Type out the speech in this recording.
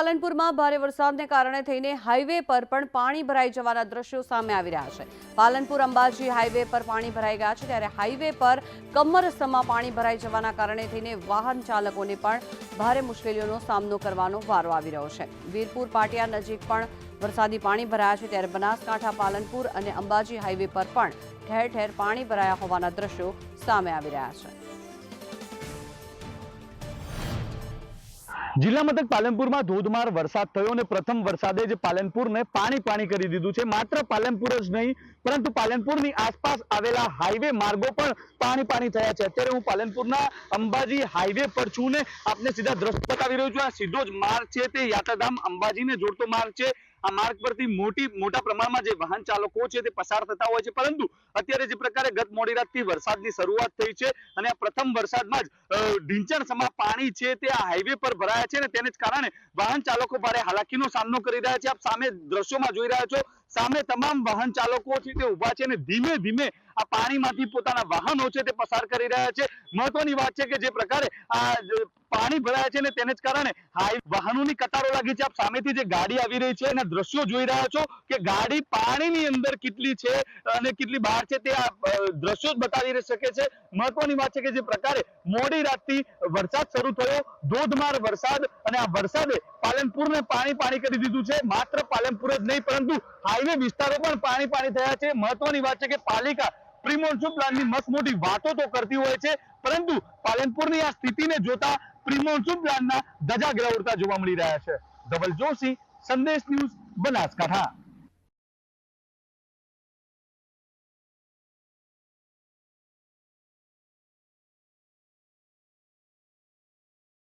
પાલનપુરમાં ભારે વરસાદને કારણે થઈને હાઈવે પર પણ પાણી ભરાઈ જવાના દ્રશ્યો સામે આવી રહ્યા છે. પાલનપુર અંબાજી હાઈવે પર પાણી ભરાઈ ગયા છે ત્યારે હાઈવે પર કમરસમાં પાણી ભરાઈ જવાના કારણે થઈને વાહન ચાલકોને પણ ભારે મુશ્કેલીઓનો સામનો કરવાનો વારો આવી રહ્યો છે. વીરપુર પાટિયા નજીક પણ વરસાદી પાણી ભરાયા છે ત્યારે બનાસકાંઠા, પાલનપુર અને અંબાજી હાઈવે પર પણ ઠેર ઠેર પાણી ભરાયા હોવાના દ્રશ્યો સામે આવી રહ્યા છે. જિલ્લા મથક પાલનપુરમાં ધોધમાર વરસાદ થયો અને પ્રથમ વરસાદે જ પાલનપુરને પાણી પાણી કરી દીધું છે. માત્ર પાલનપુર જ નહીં, પરંતુ પાલનપુરની આસપાસ આવેલા હાઈવે માર્ગો પણ પાણી પાણી થયા છે. અત્યારે હું પાલનપુરના અંબાજી હાઈવે પર છું ને આપને સીધા દ્રશ્ય બતાવી રહ્યો છું. આ સીધો જ માર્ગ છે તે યાત્રાધામ અંબાજીને જોડતો માર્ગ છે. આ માર્ગ પરથી મોટી, મોટા પ્રમાણમાં જે વાહન ચાલકો છે તે પસાર થતા હોય છે. પરંતુ અત્યારે જે પ્રકારે ગત મોડી રાતથી વરસાદની શરૂઆત થઈ છે અને આ પ્રથમ વરસાદમાં જ ઢીંચણ સમા પાણી છે તે આ હાઈવે પર ભરાયા છે ને તેને જ કારણે વાહન ચાલકો ભારે હાલાકીનો સામનો કરી રહ્યા છે. આપ સામે દ્રશ્યોમાં જોઈ રહ્યા છો સામે તમામ વાહન ચાલકો છે તે ઊભા છે અને ધીમે ધીમે આ પાણીમાંથી પોતાના વાહનો છે તે પસાર કરી રહ્યા છે. મહત્વની વાત છે કે જે પ્રકારે આ પાણી ભરાયા છે ને તેને જ કારણે વાહનોની કતારો લાગી છે. આપ સામેથી જે ગાડી આવી રહી છે એના દ્રશ્યો જોઈ રહ્યા છો કે ગાડી પાણીની અંદર કેટલી છે અને કેટલી બહાર છે તે આ દ્રશ્યો જ બતાવી શકે છે. મહત્વની વાત છે કે જે પ્રકારે મોડી રાતથી વરસાદ શરૂ થયો. ધોધમાર વરસાદ અને આ વરસાદે પાલનપુરને પાણી પાણી કરી દીધું છે. માત્ર પાલનપુર જ નહીં, પરંતુ હાઈવે વિસ્તારો પણ પાણી પાણી થયા છે. મહત્વની વાત છે કે પાલિકા પ્રિમોન્સૂન પ્લાનની મસ્ત મોટી વાતો તો કરતી હોય છે, પરંતુ પાલનપુરની આ સ્થિતિને જોતા પ્રિમોન્સૂન પ્લાનના ધજા ગેલા ઉડતા જોવા મળી રહ્યા છે. ધવલ જોશી સંદેશ ન્યૂઝ, બનાસકાંઠા.